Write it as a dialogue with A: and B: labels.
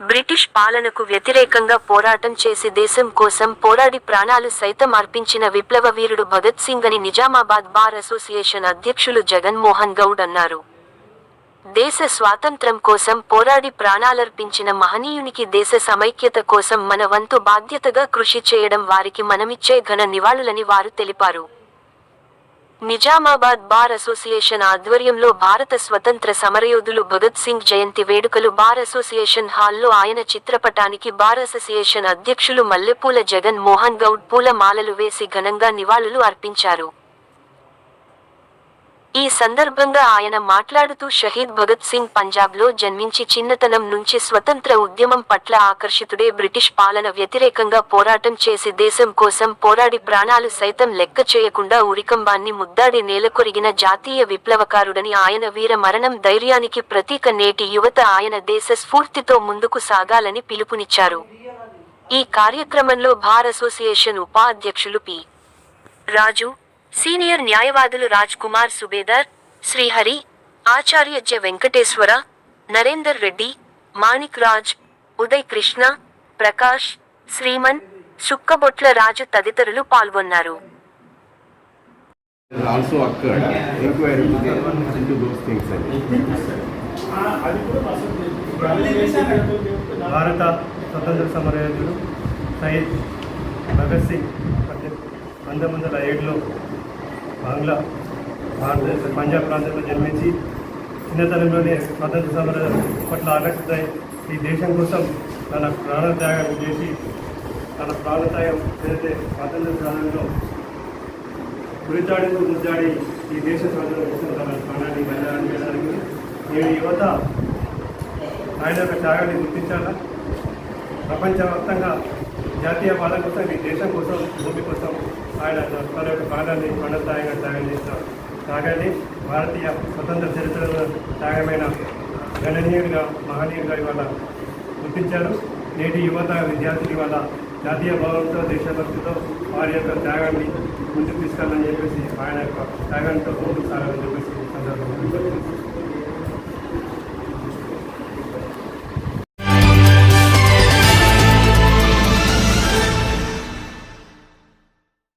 A: British పాలనకు వ్యతిరేకంగా పోరాటం చేసి దేశం కోసం పోరాడి ప్రాణాలు సైతం అర్పించిన విప్లవ వీరుడు భగత్ సింగ్ అని నిజామాబాద్ బార్ అసోసియేషన్ అధ్యక్షులు జగన్మోహన్ గౌడ్ అన్నారు. దేశ స్వాతంత్ర్యం కోసం పోరాడి ప్రాణాలర్పించిన మహనీయునికి దేశ సమైక్యత కోసం మన వంతు బాధ్యతగా కృషి చేయడం వారికి మనమిచ్చే ఘన నివాళులని వారు తెలిపారు. నిజామాబాద్ బార్ అసోసియేషన్ ఆధ్వర్యంలో భారత స్వతంత్ర సమరయోధులు భగత్ సింగ్ జయంతి వేడుకలు బార్ అసోసియేషన్ హాల్లో ఆయన చిత్రపటానికి బార్ అసోసియేషన్ అధ్యక్షులు మల్లెపూల జగన్ మోహన్ గౌడ్ పూల మాలలు వేసి ఘనంగా నివాళులు అర్పించారు. ఈ సందర్భంగా ఆయన మాట్లాడుతూ షహీద్ భగత్ సింగ్ పంజాబ్లో జన్మించి చిన్నతనం నుంచి స్వతంత్ర ఉద్యమం పట్ల ఆకర్షితుడే బ్రిటిష్ పాలన వ్యతిరేకంగా పోరాటం చేసి దేశం కోసం పోరాడి ప్రాణాలు సైతం లెక్క చేయకుండా ఉరికంబాన్ని ముద్దాడి నేలకొరిగిన జాతీయ విప్లవకారుడని ఆయన వీర మరణం ధైర్యానికి ప్రతీక నేటి యువత ఆయన దేశ స్ఫూర్తితో ముందుకు సాగాలని పిలుపునిచ్చారు. ఈ కార్యక్రమంలో బార్ అసోసియేషన్ ఉపాధ్యక్షులు పి. రాజు సీనియర్ న్యాయవాదులు రాజ్ కుమార్ సుబేదర్ శ్రీహరి ఆచార్య జె వెంకటేశ్వర నరేందర్ రెడ్డి మాణిక్ రాజ్ ఉదయ్ కృష్ణ ప్రకాష్ శ్రీమన్ సుక్కబొట్ల రాజు తదితరులు పాల్గొన్నారు.
B: భారత స్వతంత్ర సమరయోధుడు సయ్యద్ భగత్ సింగ్ పంతొమ్మిది వందల ఏడులో బంగ్లా భారతదేశ పంజాబ్ ప్రాంతంలో జన్మించి చిన్నతనంలోనే స్వతంత్ర సమర పట్ల ఆకర్షితాయి ఈ దేశం కోసం తన ప్రాణత్యాగం చేసి తన ప్రాణత్యాగం ఏదైతే స్వాతంత్ర సాధనలో గురితాడుతూ ముద్దాడి ఈ దేశ స్వాతంత్రం కోసం తన ప్రాణాన్ని బలిదానం చేయడానికి నేను యువత ఆయన యొక్క త్యాగాన్ని గుర్తించాలా? ప్రపంచవ్యాప్తంగా జాతీయ వాళ్ళ కోసం ఈ దేశం కోసం భూమి కోసం ఆయన తన యొక్క ప్రాణాన్ని ప్రాణత్యాగంగా త్యాగం చేసిన త్యాగాన్ని భారతీయ స్వతంత్ర చరిత్రలో త్యాగమైన గణనీయుడిగా మహనీయుడిగా ఇవాళ గుర్తించారు. నేటి యువత విద్యార్థులు ఇవాళ జాతీయ భావంతో దేశభక్తితో వారి యొక్క త్యాగాన్ని ముందుకు తీసుకెళ్ళాలని చెప్పేసి ఆయన యొక్క త్యాగంతో ముందుకు సాగాలని చెప్పేసి